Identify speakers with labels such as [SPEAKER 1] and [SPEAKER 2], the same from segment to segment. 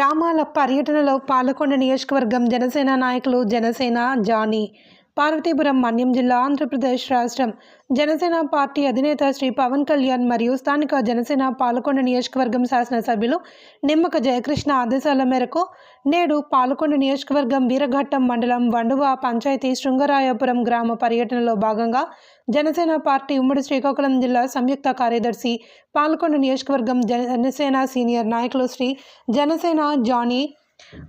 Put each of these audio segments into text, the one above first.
[SPEAKER 1] గ్రామాల పర్యటనలో పాలకొండ నియోజకవర్గం జనసేన నాయకులు జనసేన జానీ. పార్వతీపురం మన్యం జిల్లా ఆంధ్రప్రదేశ్ రాష్ట్రం. జనసేన పార్టీ అధినేత శ్రీ పవన్ కళ్యాణ్ మరియు స్థానిక జనసేన పాలకొండ నియోజకవర్గం శాసనసభ్యులు నిమ్మక జయకృష్ణ ఆదేశాల మేరకు నేడు పాలకొండ నియోజకవర్గం వీరఘట్టం మండలం వండువ పంచాయతీ శృంగరాయపురం గ్రామ పర్యటనలో భాగంగా జనసేన పార్టీ ఉమ్మడి శ్రీకాకుళం జిల్లా సంయుక్త కార్యదర్శి పాలకొండ నియోజకవర్గం జనసేన సీనియర్ నాయకులు శ్రీ జనసేన జానీ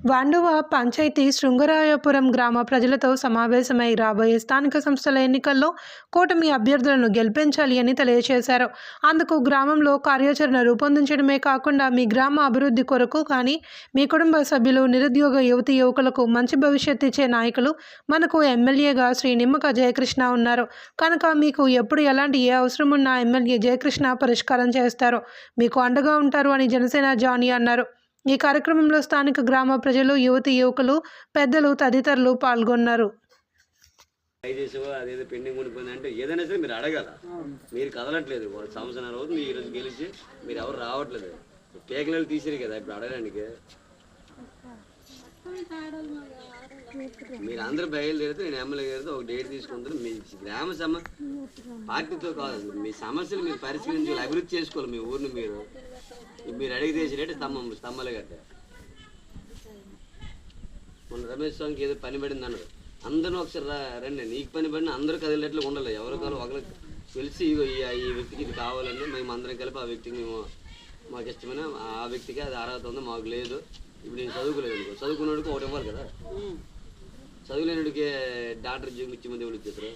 [SPEAKER 1] వాండువ పంచాయతీ శృంగరాయపురం గ్రామ ప్రజలతో సమావేశమై రాబోయే స్థానిక సంస్థల ఎన్నికల్లో కూటమి అభ్యర్థులను గెలిపించాలి అని తెలియజేశారు. అందుకు గ్రామంలో కార్యాచరణ రూపొందించడమే కాకుండా మీ గ్రామ అభివృద్ధి కొరకు కానీ మీ కుటుంబ సభ్యులు నిరుద్యోగ యువతి యువకులకు మంచి భవిష్యత్తు ఇచ్చే నాయకులు మనకు ఎమ్మెల్యేగా శ్రీ నిమ్మక జయకృష్ణ ఉన్నారు. కనుక మీకు ఎప్పుడు ఎలాంటి ఏ అవసరం ఉన్నా ఎమ్మెల్యే జయకృష్ణ పరిష్కారం చేస్తారు. మీకు అండగా ఉంటారు అని జనసేన జానీ అన్నారు. ఈ కార్యక్రమంలో స్థానిక గ్రామ ప్రజలు యువతి యువకులు పెద్దలు తదితరులు పాల్గొన్నారు.
[SPEAKER 2] అదేదో పెండింగ్ ఉండిపోయింది అంటే ఏదైనా సరే మీరు అడగాల. మీరు కదలట్లేదు. ఒక సంవత్సరం రోజు మీరు ఈరోజు గెలిచి మీరు ఎవరు రావట్లేదు. పేకలు తీసారు కదా ఇప్పుడు అడగడానికి. మీరు అందరూ బయలుదేరితే నేను ఎమ్మెల్యే గారితో ఒక డేట్ తీసుకుంటారు మీ గ్రామ సమ పార్టీతో కాదు మీ సమస్యలు మీరు పరిష్కరించాలి అభివృద్ధి చేసుకోవాలి మీ ఊరిని మీరు. మీరు అడిగి తీసేటట్టు స్తంభం స్తంభాలు కట్ట మొన్న రమేష్ స్వామికి ఏదో పని పడింది అన్నాడు అందరూ ఒకసారి రా రండి. నీకు పని పడిన అందరూ కదిలేట్లు ఉండాలి. ఎవరు కాదు ఒకరు తెలిసి ఇగో ఈ ఈ వ్యక్తికి ఇది కావాలండి మేము అందరం కలిపి ఆ వ్యక్తికి మేము మాకు ఇష్టమైన ఆ వ్యక్తికి అది అర్హత ఉంది మాకు లేదు. ఇప్పుడు నేను చదువుకోలేదు అనుకో. చదువుకున్నోడికి ఒకటి ఇవ్వాలి కదా. చదువులేనుడికి డాక్టర్ ఇచ్చే మంది ఎవరు ఇచ్చేస్తారు?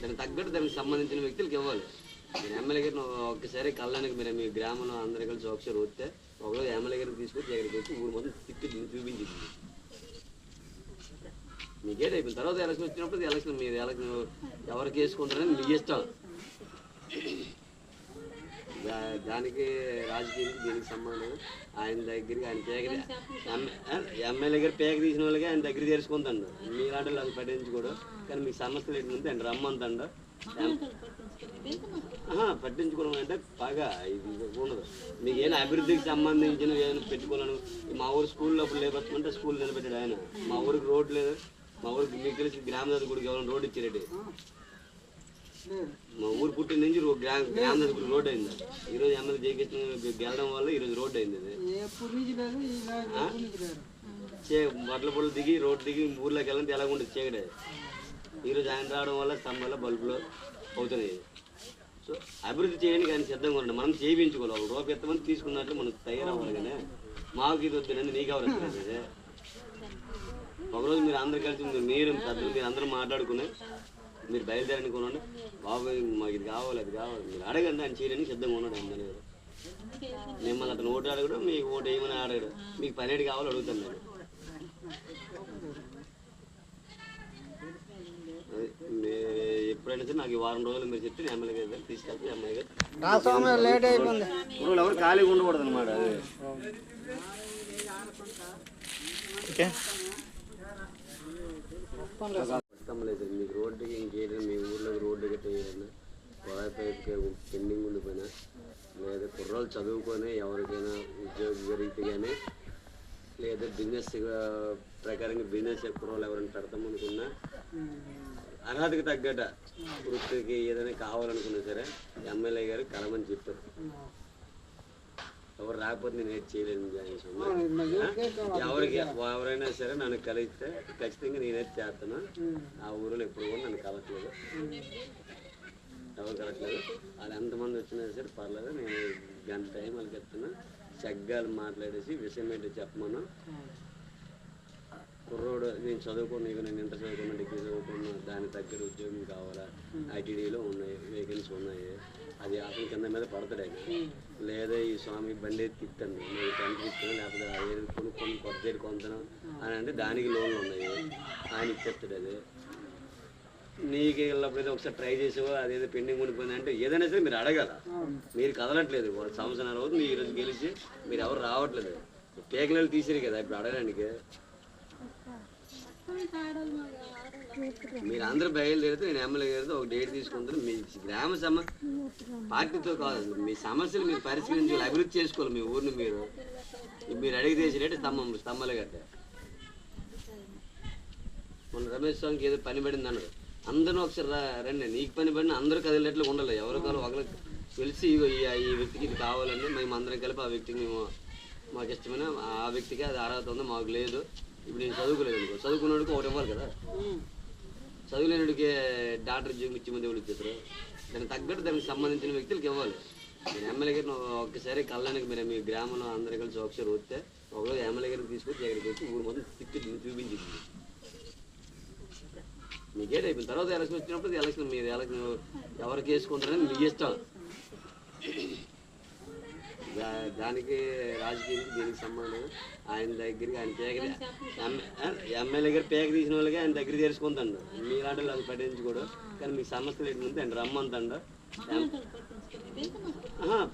[SPEAKER 2] దానికి తగ్గట్టు దానికి సంబంధించిన వ్యక్తులకు ఇవ్వాలి. నేను ఎమ్మెల్యే గారిని ఒక్కసారి కళ్ళానికి మీరు మీ గ్రామంలో అందరూ కలిసి ఒకసారి వస్తే ఒకరోజు ఎమ్మెల్యే గారిని తీసుకొచ్చి దగ్గరికి వచ్చి ఊరు మొత్తం తిప్పి చూపించింది మీకేట్ అయిపోయింది తర్వాత ఎలక్షన్ వచ్చినప్పుడు ఎలక్షన్ మీరు ఎలక్షన్ ఎవరికి వేసుకుంటారని మీ ఇష్టం. దానికి రాజకీయానికి దీనికి సంబంధం. ఆయన దగ్గరికి ఆయన పేక ఎమ్మెల్యే గారు పేక తీసిన వాళ్ళకి ఆయన దగ్గర చేరుకుంటాడు మీలాంటి వాళ్ళు అది పట్టించుకోడు. కానీ మీ సమస్యలు ఏంటంటే ఆయన రమ్మంతండు పట్టించుకోవడం అంటే బాగా ఇది ఉండదు. మీకు ఏమైనా అభివృద్ధికి సంబంధించిన ఏమైనా పెట్టుకోవాలను. మా ఊరు స్కూల్లో అప్పుడు లేపొస్తుంటే స్కూల్ నిలబెట్టాడు ఆయన. మా ఊరికి రోడ్ లేదు. మా ఊరికి మీకు తెలిసి గ్రామ దగ్గర కూడా ఎవరైనా రోడ్ ఇచ్చారండి మా ఊరు పుట్టిన నుంచి గ్రామ రోడ్ అయింది. ఈరోజు ఎమ్మెల్యే జయకృష్ణ గెలడం వల్ల ఈరోజు రోడ్ అయింది? చే బట్టల పొడలు దిగి రోడ్ దిగి ఊర్లోకి వెళ్ళాలంటే ఎలా ఉంటుంది చీకటే ఈరోజు ఆయన రావడం వల్ల స్తంభాల బల్బులు అవుతున్నాయి. సో అభివృద్ధి చేయడానికి ఆయన సిద్ధంగా ఉండండి మనం చేయించుకోవాలి. ఒక రూపాయి ఎంతమంది తీసుకున్నట్లు మనం తయారవ్వాలి కానీ మాకు ఇది వద్దునండి నీకు ఎవరు ఒకరోజు మీరు అందరు కలిసి మీరు మీరు పెద్దలు మీరు అందరూ మాట్లాడుకుని మీరు బయలుదేరని కొనండి. బాబు మాకు ఇది కావాలి అది కావాలి. మీరు అడగండి ఆయన చేయడానికి సిద్ధంగా ఉన్నాడు ఆయన దగ్గర మిమ్మల్ని అతను ఓటు అడగడు మీకు ఓటు వేయమని అడగడు. మీకు పనేటి కావాలో అడుగుతాను నేను. ఎప్పుడైనా సరే నాకు ఈ వారం రోజులు మీరు చెప్తే నేను ఎమ్మెల్యే గారు తీసుకెళ్తే ఎమ్మెల్యే గారు
[SPEAKER 3] లేట్ అయిపోయింది.
[SPEAKER 2] ఎవరు ఖాళీగా ఉండకూడదు అనమాట అది రోడ్డుకి ఇంకేదైనా మీ ఊర్లో రోడ్డు గట్ట ఏదైనా పెండింగ్ ఉండిపోయినా లేదా కుర్రాలు చదువుకొని ఎవరికైనా ఉద్యోగం జరిగితే కానీ లేదా బిజినెస్ ప్రకారంగా బిజినెస్ కుర్రాలు ఎవరైనా పెడతాం అనుకున్నా అర్హతకి తగ్గట వృత్తికి ఏదైనా కావాలనుకున్నా సరే ఎమ్మెల్యే గారు కలమని చెప్పారు. ఎవరు రాకపోతే నేను ఏది చేయలేను. ఎవరికి ఎవరైనా సరే నన్ను కలిస్తే ఖచ్చితంగా నేనైతే చేస్తాను ఆ ఊరిలో ఎప్పుడు కూడా నన్ను కలట్లేదు ఎవరు కలట్లేదు వాళ్ళు ఎంతమంది వచ్చినా సరే పర్లేదు నేను గంట టైం వాళ్ళకి చగ్గాలు మాట్లాడేసి విషయం ఏంటో చెప్పమను. కుర్రోడు నేను చదువుకున్నా ఇక నేను ఇంటర్ చదువుకున్నా డిగ్రీ చదువుకున్నా దానికి తగ్గట్టు ఉద్యోగం కావాలా? ఐటీడీలో ఉన్నాయి వేకెన్సీ ఉన్నాయి. అది అతని కింద మీద పడతాడు. ఆయన లేదా ఈ స్వామి బండి తిట్టండి నేను టెంట్ తిట్టాను లేకపోతే ఏది కొనుక్కొని కొత్త ఏది కొంటాను అని అంటే దానికి లోన్లు ఉన్నాయి. ఆయన ఇచ్చేస్తాడు అది. నీకు వెళ్ళినప్పుడు ఒకసారి ట్రై చేసావో అదేదో పెండింగ్ ఉండిపోయింది అంటే ఏదైనా సరే మీరు అడగాల. మీరు కదలట్లేదు. ఒక సంవత్సరం రోజు మీరు ఈరోజు గెలిచి మీరు ఎవరు రావట్లేదు. పేకలు తీసారు కదా ఇప్పుడు అడగడానికి. మీరు అందరూ బయలుదేరితే నేను ఎమ్మెల్యే గారితో ఒక డేట్ తీసుకుంటాను. మీ గ్రామ సమ పార్టీతో కాదు మీ సమస్యలు మీరు పరిష్కరించుకోవాలి అభివృద్ధి చేసుకోవాలి మీ ఊరిని మీరు. మీరు అడిగి చేసినట్టు స్తంభం స్తంభాలు కట్ట మొన్న రమేష్ స్వామికి ఏదో పని పడింది అన్నాడు. అందరూ ఒకసారి రా రండి. నీకు పని పడిన అందరూ కదిలేట్లు ఉండాలి. ఎవరు కాదు ఒకరు తెలిసి ఈ వ్యక్తికి ఇది కావాలని మేము అందరం కలిపి ఆ వ్యక్తికి మేము మాకు ఇష్టమైన ఆ వ్యక్తికి అది అర్హత ఉంది మాకు లేదు. ఇప్పుడు నేను చదువుకోలేదు అనుకో. చదువుకున్నోడికి ఒకటి ఇవ్వాలి కదా. చదువులేనుడికి డాక్టర్ మంది ఎవరు ఇచ్చేస్తారు? దానికి తగ్గట్టు దానికి సంబంధించిన వ్యక్తులకు ఇవ్వాలి. నేను ఎమ్మెల్యే గారిని ఒక్కసారి కళ్ళానికి మీరు మీ గ్రామంలో అందరూ కలిసి ఒకసారి వస్తే ఒకరోజు ఎమ్మెల్యే గారిని తీసుకొచ్చి ఎక్కడికి వచ్చి ఊరు మొత్తం తిప్పి చూపించింది. మీకేట్ అయిపోయింది తర్వాత ఎలక్షన్ వచ్చినప్పుడు ఎలక్షన్ మీరు ఎలక్షన్ ఎవరికి వేసుకుంటారని మీ ఇష్టం. దానికి రాజకీయానికి దీనికి సంబంధం ఆయన దగ్గరికి ఆయన పేక ఎమ్మెల్యే గారు పేక తీసిన వాళ్ళకి ఆయన దగ్గర చేర్చుకుంటాడు. మీలాంటి వాళ్ళు అది పట్టించుకోడు. కానీ మీకు సమస్యలు ఏంటంటే ఆయన రమ్మంతండు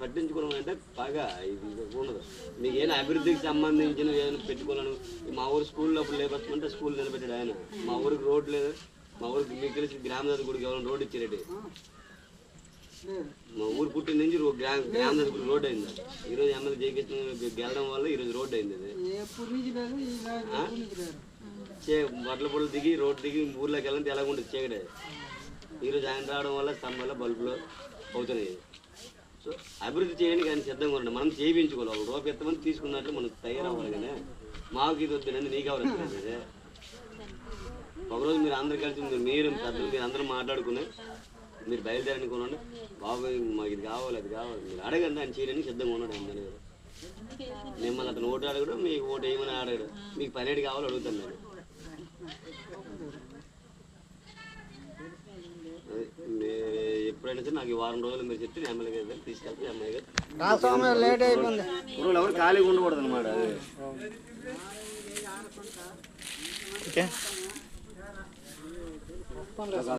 [SPEAKER 2] పట్టించుకోవడం అంటే బాగా ఇది ఉండదు. మీకు ఏమైనా అభివృద్ధికి సంబంధించిన ఏదైనా పెట్టుకోవాలను. మా ఊరు స్కూల్లో అప్పుడు లేపచ్చుకుంటే స్కూల్ నిలబెట్టాడు ఆయన. మా ఊరికి రోడ్ లేదు. మా ఊరికి మీకు తెలిసి గ్రామ గుడికి ఎవరైనా రోడ్ ఇచ్చారండి మా ఊరు పుట్టిన నుంచి గ్రామ రోడ్ అయింది ఈరోజు ఎమ్మెల్యే జయకృష్ణ గెలడం వల్ల ఈరోజు రోడ్ అయింది చే బట్టల పొడలు దిగి రోడ్ దిగి ఊర్లోకి వెళ్ళాలంటే ఎలా ఉంటుంది చీకటే ఈరోజు ఆయన రావడం వల్ల స్తంభాల బల్బులు అవుతున్నాయి. సో అభివృద్ధి చేయడానికి ఆయన సిద్ధంగా ఉండండి మనం చేయించుకోవాలి. ఒక రూపాయి ఎంతమంది తీసుకున్నట్లు మనం తయారవ్వాలి కానీ మాకు ఇది వద్దునండి నీకు వస్తుంది ఒకరోజు మీరు అందరు కలిసి మీరు మీరు పెద్దలు మీరు అందరూ మాట్లాడుకుని మీరు బయలుదేరని కొనండి. బాబు మాకు ఇది కావాలి అది కావాలి. మీరు అడగండి ఆయన చేయడానికి సిద్ధంగా ఉన్నాడు ఎమ్మెల్యే గారు మిమ్మల్ని అతను ఓటు అడగడు మీకు ఓటు వేయమని అడగడు. మీకు పనేటి కావాలో అడుగుతాను నేను. ఎప్పుడైనా సరే నాకు ఈ వారం రోజులు మీరు చెప్తే ఎమ్మెల్యే గారు తీసుకెళ్తే ఎమ్మెల్యే గారు
[SPEAKER 3] రాస్వామి లేట్ అయిపోయింది.
[SPEAKER 2] ఊళ్ళో ఎవరు ఖాళీగా ఉండకూడదు అనమాట అది.
[SPEAKER 4] ఓకే.